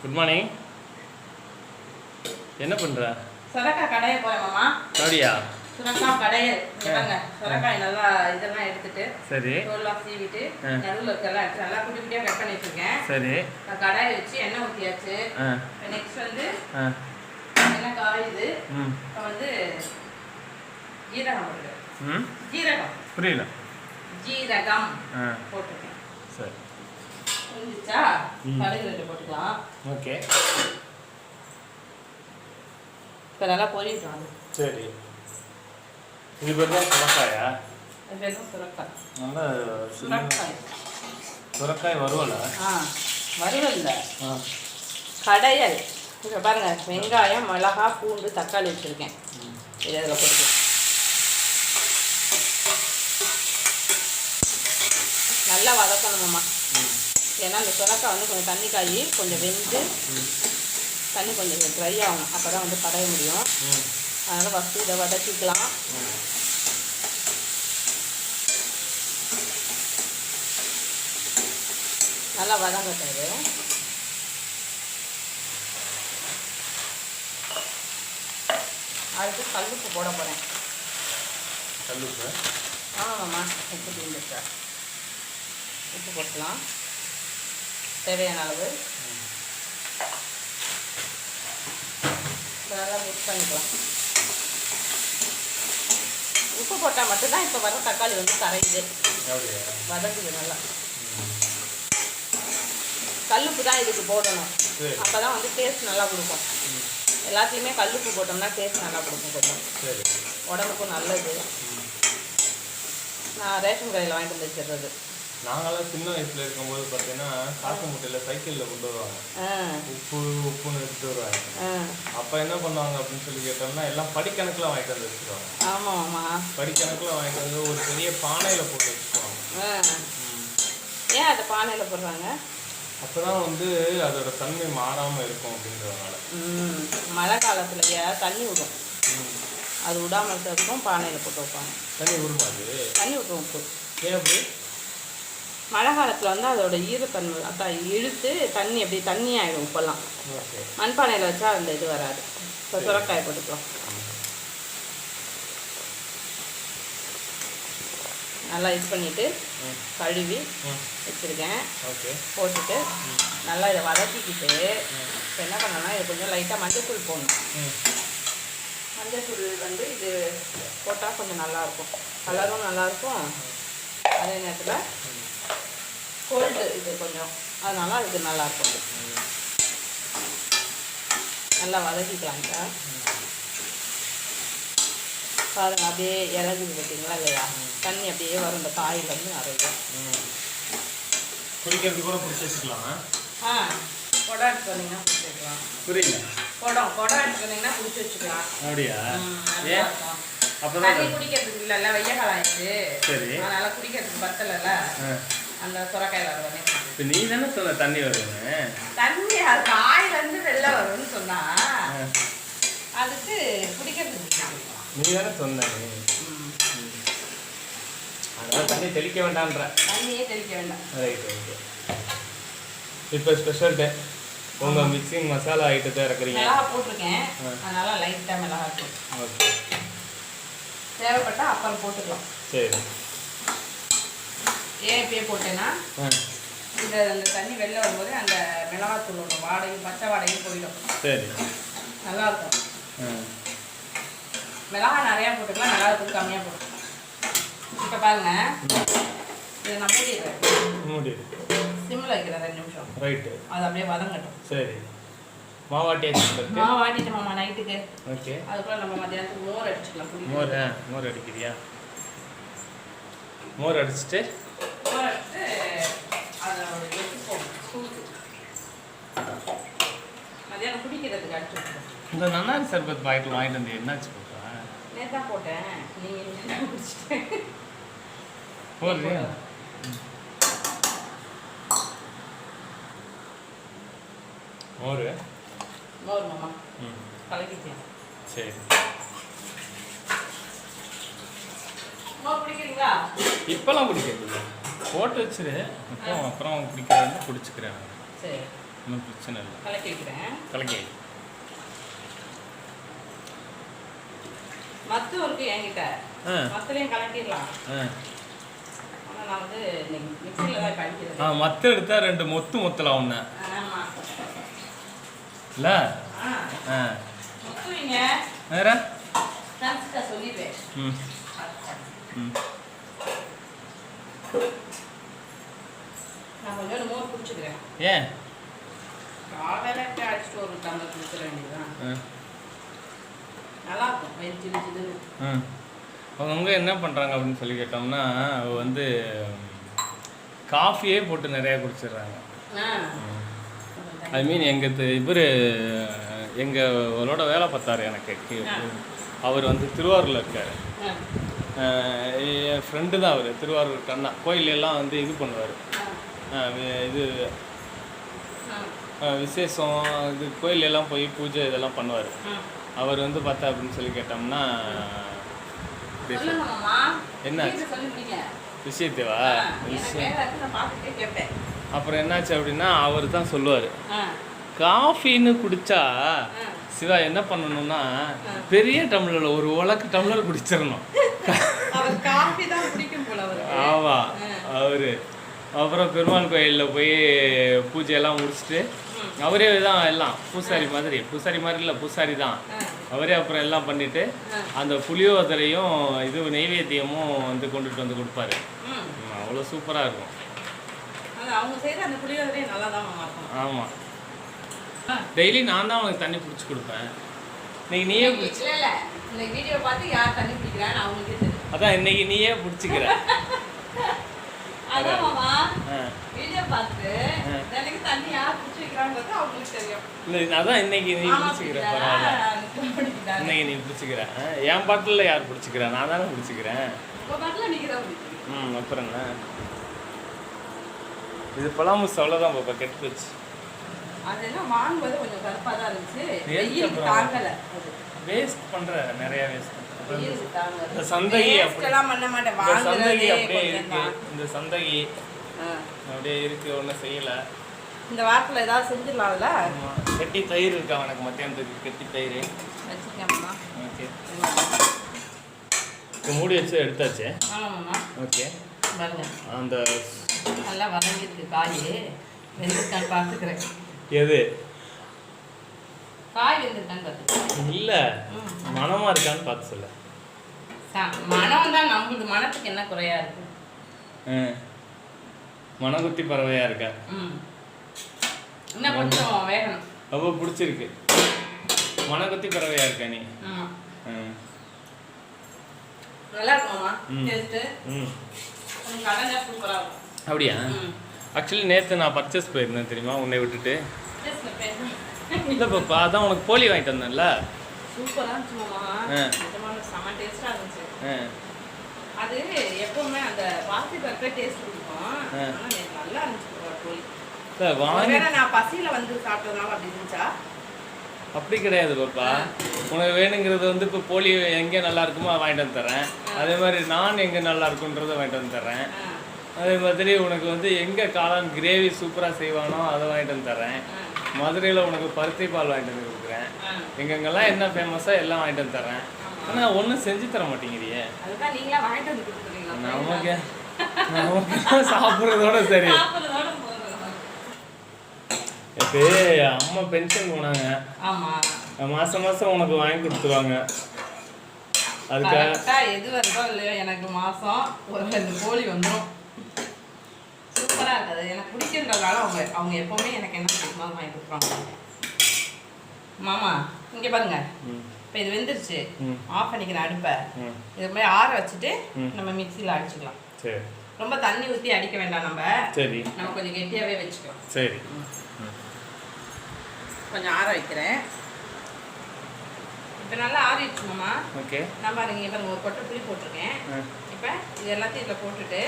Good morning என்ன பண்ற? சுரக்காய் கடைய போறேன் மாமா. அப்படியா? சுரக்காய் கடையல் சுரக்காய் நல்லா இதெல்லாம் எடுத்துட்டு சரி. தோல்லாம் சீவிட்டு. நடுவில் இருக்கலாம் எடுத்து நல்லா குட்டி குட்டியாக கட் பண்ணி வச்சிருக்கேன் சரி. கடாயை வச்சு எண்ணெய் ஊற்றியாச்சு நெக்ஸ்ட் வந்து எண்ணெய் காயுது இப்போ வந்து ஜீரகம் போட்டு ம். ஜீரகம். புரியல. ஜீரகம் போட்டிருக்கேன் சரி. ம். கடுகு ரெண்டு போட்டுக்கலாம். ஓகே. இப்போ நல்லா பொரியட்டும் சரி. இது பேர் தான் சுரக்காயா? அது பேர் தான் சுரக்காய். நல்லா சுரக்காய். சுரக்காய் வருவல? ஆ ஆ. கடையல். இப்போ பாருங்க வெங்காயம் மிளகா பூண்டு தக்காளி வச்சுருக்கேன். இது அதில் போட்டு நல்லா வதக்கணுமாம்மா. ஏன்னா அந்த சுரக்காய் வந்து கொஞ்சம் தண்ணி காய் கொஞ்சம் வெந்து தண்ணி கொஞ்சம் ட்ரை ஆகணும். அப்போ தான் வந்து கடைய முடியும். அதனால் ஃபஸ்ட்டு இதை வதக்கிக்கலாம். நல்லா வதங்கட்டும் இது. அடுத்து கல்லுப்பு போட போகிறேன் கல்லுப்பு? ஆமாம்மா உப்பு தீர்ந்துச்சா உப்பு போட்டுக்கலாம். தேவையான அளவு. நல்லா மிக்ஸ் பண்ணிக்கலாம். உப்பு போட்டால் மட்டும்தான் இப்போ வர தக்காளி வந்து கரையுது. வதக்குது நல்லா. கல்லுப்பு தான் இதுக்கு போடணும். அப்போ தான் வந்து டேஸ்ட் நல்லா கொடுக்கும். ம். எல்லாத்தையுமே கல்லுப்பு போட்டோம்னா டேஸ்ட் நல்லா கொடுக்கும் கொஞ்சம். உடம்புக்கும் நல்லது. நான் ரேஷன் கடையில் வாங்கிட்டு வந்து வச்சிடுறது. நாங்களாம் சின்ன வயசுல இருக்கும்போது பார்த்தீங்கன்னா காசு முட்டையில் சைக்கிளில் கொண்டு வருவாங்க. உப்பு உப்புன்னு எடுத்துட்டு வருவாங்க. அப்போ என்ன பண்ணுவாங்க அப்படின்னு சொல்லி கேட்டோம்னா எல்லாம் படிக்கணக்கில் வாங்கிட்டு வந்து வச்சுருவாங்க. ஆமாம் ஆமாம் படிக்கணக்கில் வாங்கிட்டு வந்து ஒரு பெரிய பானையில் போட்டு வச்சுக்குவாங்க. ஏன் அதை பானையில் போடுறாங்க? அப்போ தான் வந்து அதோட தன்மை மாறாமல் இருக்கும் அப்படின்றதுனால. மழை காலத்துலயே தண்ணி விடும். அது விடாமல் இருக்கிறதுக்கும் பானையில் போட்டு வைப்பாங்க. தண்ணி விடுமா அது தண்ணி விட்டுரும் உப்பு. ஏன் அப்படி? மழை காலத்தில் வந்து அதோட ஈரத்தன்மை அதான் இழுத்து தண்ணி அப்படி தண்ணி ஆகிடும் உப்பெல்லாம் ஓகே. மண்பானையில் வச்சா அந்த இது வராது. இப்போ சுரக்காய் போட்டுக்கலாம். நல்லா இது பண்ணிவிட்டு கழுவி வச்சுருக்கேன். ஓகே. போட்டுட்டு நல்லா இதை வதக்கிக்கிட்டு இப்போ என்ன பண்ணணும்னா இது கொஞ்சம் லைட்டாக மஞ்சள்தூள் போடணும். ம். மஞ்சள்தூள் வந்து இது போட்டால் கொஞ்சம் நல்லாயிருக்கும் கலரும் நல்லாயிருக்கும் அதே நேரத்தில் கோல்டு இது கொஞ்சம். அதனால இது நல்லாயிருக்கும். நல்லா வதக்கிக்கலாம் சார் பாருங்க அப்படியே இறங்குது பார்த்தீங்களா இல்லையா? தண்ணி அப்படியே வரும். இந்த காயிலேருந்து நிறைய ம் குடிக்கிறதுக்கு கூட பிடிச்சி வச்சுக்கலாம்? ஆ குடம் எடுத்து வந்தீங்கன்னா பிடிச்சி வச்சுக்கலாம். புரியல. குடம் குடம் எடுத்து வந்தீங்கன்னா பிடிச்சி வச்சுக்கலாம். அப்படியா? ஏன். அப்போதான் குடிக்கிறதுக்கு இல்லைல்ல வெய்ய காலம் ஆயிடுச்சு. சரி. அதனால குடிக்கிறதுக்கு பத்தலைல்ல. அந்த சுரக்காயில் வர இப்போ நீ தானே சொன்ன தண்ணி வருதுன்னு தண்ணி அது காயிலேருந்து வெளில வரும்னு சொன்னா. அதுக்கு பிடிக்கும். நீ தானே சொன்ன. அதனால தண்ணி தெளிக்க வேண்டான்ற தண்ணியே தெளிக்க வேண்டாம். ரைட் ரைட் இப்போ ஸ்பெஷல் டே உங்கள் மிக்சிங் மசாலா ஐட்டத்தை இறக்குறீங்க. மிளகா போட்டிருக்கேன். அதனால லைட்டாக மிளகா தூள் ஓகே. தேவைப்பட்டா அப்புறம் போட்டுக்கலாம். சரி. ஏன் இப்பயே போட்டேன்னா இந்த அந்த தண்ணி வெளில வரும்போது அந்த மிளகாத்தூளோட வாடையும் பச்சை வாடையும் போயிடும். சரி. நல்லா இருக்கும் மிளகா நிறையா போட்டுக்கலாம் மிளகாத்தூள் கம்மியாக போட்டுக்கலாம். இப்போ பாருங்க. இதை நான் மூடிடுறேன். மூடி சிம்மில் வைக்கிறேன் ரெண்டு நிமிஷம். ரைட்டு. அது அப்படியே வதங்கட்டும். சரி. மாவாட்டி இருக்கு. மாவு வாட்டிட்டோமாம்மா நைட்டுக்கு. ஓகே. அதுக்குள்ள நம்ம மத்தியானத்துக்கு மோர் அடிச்சுக்கலாம் மோர் மோர் அடிக்கிறியா? மோர் அடிச்சிட்டு மோர் அடிச்சுட்டு அதோட எடுத்து போடணும் சூடு மத்தியானம் குடிக்கிறதுக்கு அடிச்சு விட்டுருவோம் இந்த நன்னாரி சர்பத் பாக்கெட் வாங்கிட்டு வந்து என்னாச்சு போட்டா நேற்று தான் போட்டேன் நீங்கள் குடிச்சிட்டேன். போடுறியா மோர் மோர் மாமா. ம். கலக்கிட்டேன் சரி. மோர் பிடிக்கிறீங்களா இப்போலாம் குடிக்கிறது. போட்டு வச்சிரு. அப்புறம் அப்புறம் குடிக்கிறேன் குடிச்சுக்கிறேன். சரி. ஒன்றும் பிரச்சனை இல்லை. கலக்கி வைக்கிறேன். கலக்கி மத்தும் இருக்கு என்கிட்ட. மத்துலையும் கலக்கிடலாம் நான் வந்து மிக்சியில் தான் கழிக்கிறது ஆ மத்த எடுத்தா ரெண்டு மொத்து மொத்தலாம் ஒன்று இல்லை? ஆ. முத்துவீங்க. வேற? சொல்லிடுவேன் ம். ம். நான் கொஞ்சம் மோர் குடிச்சுக்கிறேன். ஏன்? காலையில் அடிச்சுட்டு ஒரு டம்ளர் குடிச்சிட வேண்டியதுதான். ஆ நல்லா இருக்கும் வெயில் சில்லு சில்லுன்னு ம். அவங்க என்ன பண்ணுறாங்க அப்படின்னு சொல்லி கேட்டோம்னா வந்து காஃபியே போட்டு நிறையா குடிச்சிடுறாங்க. ஐ மீன் எங்கள் இவர் எங்களோட வேலை பார்த்தாரு எனக்கு. அவர் வந்து திருவாரூரில் இருக்கார். என் ஃப்ரெண்டு தான் அவர் திருவாரூர் கண்ணா. கோயில் எல்லாம் வந்து இது பண்ணுவார். இது விசேஷம் இது கோயில் எல்லாம் போய் பூஜை இதெல்லாம் பண்ணுவார். அவர் வந்து பார்த்தா அப்படின்னு சொல்லி கேட்டோம்னா என்ன? விஷயத்தேவா? விஷயம். அப்புறம் என்னாச்சு அப்படின்னா அவர் தான் சொல்லுவார். காஃபின்னு குடிச்சா. சிவா என்ன பண்ணணும்னா பெரிய டம்ளர்ல ஒரு உலக்கு டம்ளர் குடிச்சிடணும். ஆமா அவரு. அப்புறம் பெருமாள் கோயிலில் போய் பூஜையெல்லாம் முடிச்சுட்டு அவரே தான் எல்லாம். பூசாரி மாதிரி. பூசாரி மாதிரி இல்லை பூசாரி தான். அவரே அப்புறம் எல்லாம் பண்ணிட்டு அந்த புளியோதரையும் இது நெய்வேத்தியமும் வந்து கொண்டுட்டு வந்து கொடுப்பாரு. அவ்வளோ சூப்பராக இருக்கும். அது அவங்க செய்கிற அந்த புளியோதரையே நல்லா தான் மாமா இருக்கும் ஆமாம். டெய்லி நான் தான் அவனுக்கு தண்ணி பிடிச்சி கொடுப்பேன். இன்னைக்கு நீயே பிடிச்சி இல்ல இந்த வீடியோ பார்த்து யார் தண்ணி பிடிக்கிறான்னு அவங்களுக்கே அதான் இன்னைக்கு நீயே பிடிச்சிக்கிற. அதான் மாமா. வீடியோ பார்த்து. எனக்கு தண்ணி யார் பிடிச்சி வைக்கிறாங்கிறது அவங்களுக்கு தெரியும். இல்லை அதான் இன்னைக்கு நீ பிடிச்சிக்கிற பரவாயில்ல? இன்னைக்கு நீ பிடிச்சிக்கிற. என் பாட்டில் யார் பிடிச்சிக்கிறா? நான் தானே பிடிச்சிக்கிறேன். பாட்டுல ம் அப்புறம் என்ன? இது பலாமுஸ் அவ்வளோதான் பாப்பா கெட்டு போச்சு. அதெல்லாம் வாங்கும்போது கொஞ்சம் கருப்பா தான் இருந்துச்சு? தாங்கல. வேஸ்ட் பண்ணுற நிறையா வேஸ்ட் இந்த சந்தகி அப்படி- இந்த சந்தகி அப்படியே இருக்கு. இந்த சந்தகி. அப்படியே இருக்கு ஒன்றும் செய்யலை. இந்த வாரத்துல ஏதாவது செஞ்சிடலாம்ல? கெட்டி தயிர் இருக்கா எனக்கு மத்தியானத்துக்கு கெட்டி தயிர். வச்சுக்கோமா ஓகே. மூடி வச்சு எடுத்தாச்சு. ஆமாம்மா ஓகே. அந்த நல்லா வதங்கிருக்கு காய். வெந்திருக்கான்னு பார்த்துக்கிறேன். எது? காய் வெந்திருக்கான்னு பார்த்துக்கிறேன். இல்லை. மனமாக இருக்கான்னு பார்த்து சொல்ல. மனம் தான் நம்மளுது மனத்துக்கு என்ன குறையா இருக்கு? ஆ. மனகுத்தி பறவையாக இருக்கா. இன்னும் கொஞ்சம் வேகணும். ரொம்ப பிடிச்சிருக்கு. மனகுத்தி பறவையாக இருக்கா நீ. நல்லா. டேஸ்ட்டு ம். சூப்பராக இருக்கும். அப்படியா? ஆக்சுவலி நேற்று நான் பர்ச்சேஸ் போயிருந்தேன் தெரியுமா? உன்னை விட்டுட்டு. இல்லை பாப்பா அதான் உனக்கு போலி வாங்கிட்டு வந்தேன்ல. சூப்பராக இருந்துச்சு மாமா. டேஸ்ட்டாக இருந்துச்சு. அது எப்பவுமே அந்த பாசி பருப்பே டேஸ்ட் எனக்கு நல்லா இருந்துச்சு கோழி. இல்லை வாங்கி நான் பசியில வந்து சாப்பிட்டதுனால அப்படி இருந்துச்சா? அப்படி கிடையாது பாப்பா. உனக்கு வேணுங்கிறது வந்து இப்போ போலி எங்கே நல்லா இருக்குமோ அதை வாங்கிட்டு வந்து தரேன். அதே மாதிரி நான் எங்கே நல்லா இருக்குன்றதை வாங்கிட்டு வந்து தரேன். அதே மாதிரி உனக்கு வந்து எங்கே காளான் கிரேவி சூப்பராக செய்வானோ அதை வாங்கிட்டு வந்து தரேன். மதுரையில் உனக்கு பருத்தி பால் வாங்கிட்டு வந்து கொடுக்குறேன். எங்கெங்கெல்லாம் என்ன ஃபேமஸோ எல்லாம் வாங்கிட்டு வந்து தரேன். ஆனால் ஒன்றும் செஞ்சு தர மாட்டேங்கிறியே. அதுதான் நீங்களா வாங்கிட்டு வந்து கொடுத்துருக்கீங்களா நமக்கு நமக்கு சாப்பிட்றதோட சரி. இப்போ அம்மா பென்ஷன் போனாங்க. ஆமா. மாதம் மாதம் உனக்கு வாங்கி கொடுத்துருவாங்க. அதுக்காக எது வருதோ இல்லையோ எனக்கு மாசம் ஒரு ரெண்டு கோழி வந்துடும் சூப்பரா இருக்குது. எனக்கு பிடிச்சிருக்கிறதுனால அவங்க அவங்க எப்பவுமே எனக்கு என்ன பிடிக்குமோ வாங்கி கொடுக்குறாங்க மாமா இங்க பாருங்க. இப்போ இது வெந்துருச்சு. ஆஃப் பண்ணிக்கிறேன் அடுப்பை. இது மாதிரி ஆற வச்சுட்டு. நம்ம மிக்சியில் அடிச்சுக்கலாம். சரி. ரொம்ப தண்ணி ஊற்றி அடிக்க வேண்டாம் நம்ம. சரி. நம்ம கொஞ்சம் கெட்டியாகவே வச்சுக்கலாம். சரி. கொஞ்சம் ஆற வைக்கிறேன். இப்போ நல்லா ஆறிடுச்சு மாமா. ஓகே. நான் பாருங்க இப்போ ஒரு கொட்டை புளி போட்டிருக்கேன். இப்போ இது எல்லாத்தையும் இதில் போட்டுட்டு.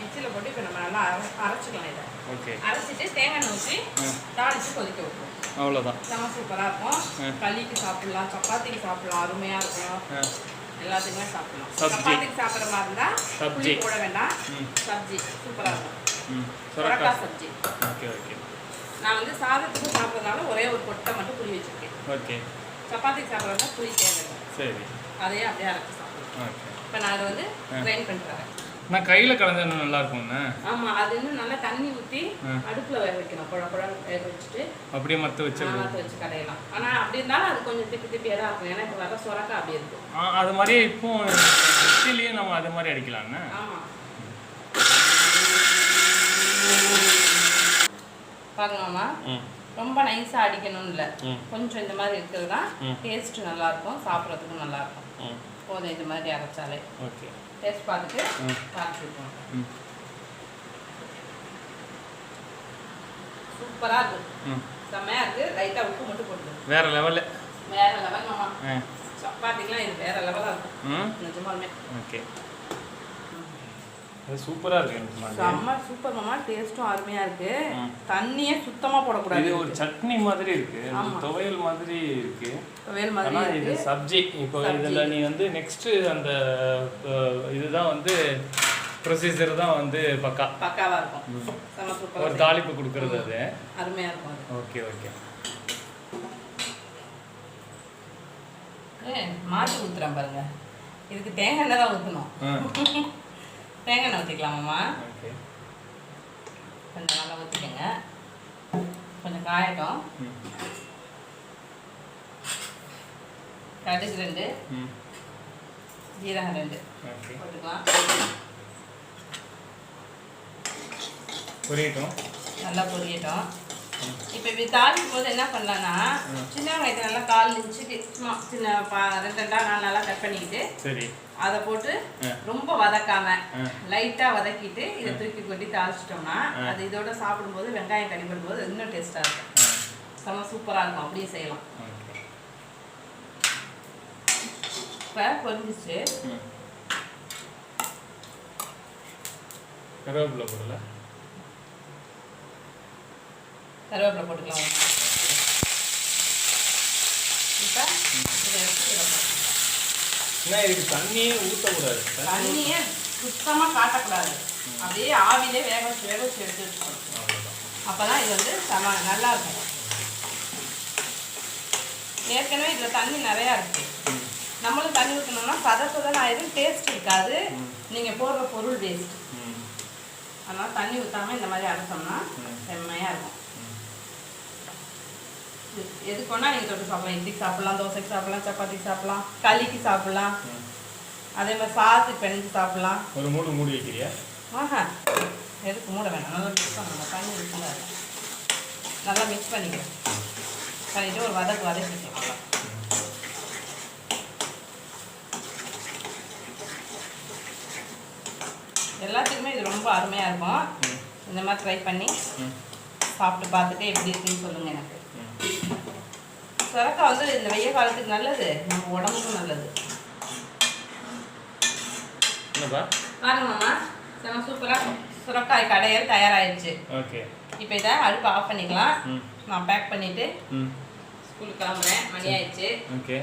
மிக்சியில் போட்டு இப்போ நம்ம நல்லா அரை- அரைச்சிக்கலாம் இதை. ஓகே. அரைச்சிட்டு தேங்காய் ஊற்றி. தாளிச்சு கொதிக்க வைப்போம். அவ்வளோதான் செம்ம சூப்பராக இருக்கும். களிக்கு சாப்பிடலாம் சப்பாத்திக்கு சாப்பிடலாம் அருமையாக இருக்கும். எல்லாத்துக்குமே சாப்பிடலாம். சப்ஜி. சப்பாத்திக்கு சாப்பிட்ற மாதிரி இருந்தால் சப்ஜி. போட வேண்டாம். சப்ஜி. சூப்பராக இருக்கும். ம். சொரக்கா சப்ஜி. Okay okay. நான் வந்து சாதத்துக்கு சாப்பிட்றதுனால ஒரே ஒரு கொட்டை மட்டும் புளி வச்சிருக்கேன். ஓகே. சப்பாத்திக்கு சாப்பிட்றதா புளி தேவையில்லை. சரி. அதையே அப்படியே அரைச்சி சாப்பிடுவேன் ஓகே. இப்போ நான் அதை வந்து பண்ணிட்டு வரேன். நான் கையில் கலந்து இன்னும் நல்லா இருக்கும்ண்ணே ஆமாம் அது இன்னும் நல்லா தண்ணி ஊற்றி. அடுப்பில் வேக வைக்கணும். குழ குழம்பு வேக வச்சுட்டு அப்படியே மற்ற வச்சு நாளாத்து வச்சு கடையலாம். ஆனால் அப்படி இருந்தாலும் அது கொஞ்சம் திப்பி திப்பியாக தான் இருக்கும். ஏன்னா இப்போ வர சுரக்கா அப்படி இருக்கும் அது மாதிரியே இப்போ இட்லிலேயே நம்ம அது மாதிரி அடிக்கலாம்ண்ணே ஆமாம் பாருங்கம்மா ரொம்ப நைஸாக அடிக்கணும்னு இல்லை. கொஞ்சம் இந்த மாதிரி இருக்கிறது தான் ம். டேஸ்ட்டு நல்லாயிருக்கும் சாப்பிட்றதுக்கும் நல்லாயிருக்கும். போதும் இது மாதிரி அரைச்சாலே. ஓகே. டேஸ்ட் பார்த்துட்டு. காமிச்சிருக்கோம் சூப்பராக இருக்குது ம். செம்மையாக இருக்குது லைட்டாக உப்பு மட்டும் போட்டுது வேற லெவலில் வேற லெவல் மாமா. சப்பாத்திக்கெலாம் இது வேற லெவலாக இருக்கும். நிஜமாலுமே. ஓகே. அது சூப்பராக இருக்கு. செம்ம சூப்பர் மாமா டேஸ்ட்டும் அருமையாக இருக்குது ம். தண்ணியே சுத்தமாக போடக்கூடாது இது ஒரு சட்னி மாதிரி இருக்கு. துவையல் மாதிரி இருக்கு. வேல் மாதிரி ஆனா இது சப்ஜி. இப்போ இதுல நீ வந்து நெக்ஸ்ட் அந்த இதுதான் வந்து ப்ரொசீஜர் தான் வந்து பக்கா. பக்காவாக இருக்கும். ஒரு தாளிப்பு கொடுக்கறது அது. அருமையாக இருக்கும் ஓகே ஓகே. மாற்றி ஊற்றுறேன் பாருங்க. இதுக்கு தேங்காய் எண்ணெய் தான் ஊற்றணும் தேங்காய் எண்ணெய் ஊற்றிக்கலாமாம்மா கொஞ்சம் நல்லா ஊற்றிக்கோங்க கொஞ்சம் காயட்டும். கடுகு ரெண்டு. ஜீரகம் ரெண்டு. போட்டுக்கலாம். புரியட்டும். நல்லா பொரியட்டும். இப்போ இப்படி தாளிக்கும் போது என்ன பண்ணலான்னா சின்ன வெங்காயத்தை நல்லா கால் இன்ச்சுக்கு சும்மா சின்ன ரெண்டு ரெண்டா நாலு நாளாக கட் பண்ணிக்கிட்டு சரி. அதை போட்டு. ரொம்ப வதக்காம. லைட்டா வதக்கிட்டு இதை தூக்கி கொட்டி தாளிச்சிட்டோம்னா அது இதோட சாப்பிடும்போது வெங்காயம் கடிபடும் போது இன்னும் டேஸ்டா இருக்கும். செம்ம சூப்பரா இருக்கும். அப்படியே செய்யலாம். இப்போ பொரிஞ்சிச்சு கருவேப்பிலை போடல. கருவேப்பிலை போட்டுக்கலாம். இப்போ இதை எடுத்து. ஏன்னா இதுக்கு தண்ணியே ஊற்றக்கூடாது தண்ணியை சுத்தமா காட்டக்கூடாது. அப்படியே ஆவிலே வேக வச்சு வேக வச்சு எடுத்து வச்சுக்கணும். அவ்வளோதான் அப்பதான் இது வந்து செம நல்லா இருக்கும். ஏற்கனவே இதில் தண்ணி நிறையா இருக்கு. ம். நம்மளும் தண்ணி ஊற்றணும்னா சத சதன் ஆயிரும் டேஸ்ட் இருக்காது. நீங்கள் போடுற பொருள் வேஸ்ட் அதனால் தண்ணி ஊற்றாம இந்த மாதிரி அரைச்சோம்னா. செம்மையாக இருக்கும் ம் இது எதுக்கு வேணால் நீங்கள் தொட்டு சாப்பிடலாம். இட்லிக்கு சாப்பிடலாம் தோசைக்கு சாப்பிடலாம் சப்பாத்திக்கு சாப்பிடலாம் களிக்கு சாப்பிடலாம். அதே மாதிரி சாதத்துக்கு பிணைஞ்சு சாப்பிடலாம். ஒரு மூடு மூடி வைக்கிறியா? ஆஹா. எதுக்கு மூட வேணாம். நல்லா மிக்ஸ் பண்ணணும் தண்ணி இருக்குல்ல நல்லா மிக்ஸ் பண்ணிக்கலாம் பண்ணிட்டு ஒரு வதக்கு வதக்கிக்கலாம் நல்லா. எல்லாத்துக்குமே இது ரொம்ப அருமையாக இருக்கும். இந்த மாதிரி ட்ரை பண்ணி சாப்பிட்டு பார்த்துட்டு எப்படி இருக்குன்னு சொல்லுங்கள் எனக்கு. ம் சுரக்காய் வந்து இந்த வெய்ய காலத்துக்கு நல்லது. நம்ம உடம்புக்கும் நல்லது. பாருங்க மாமா செம சூப்பராக சுரக்காய் கடையல் தயாராகிடுச்சு ஓகே. இப்போ இதை அடுப்பு ஆஃப் பண்ணிக்கலாம். நான் பேக் பண்ணிவிட்டு ஸ்கூலுக்கு கிளம்புறேன். மணி ஆயிடுச்சு. ஓகே.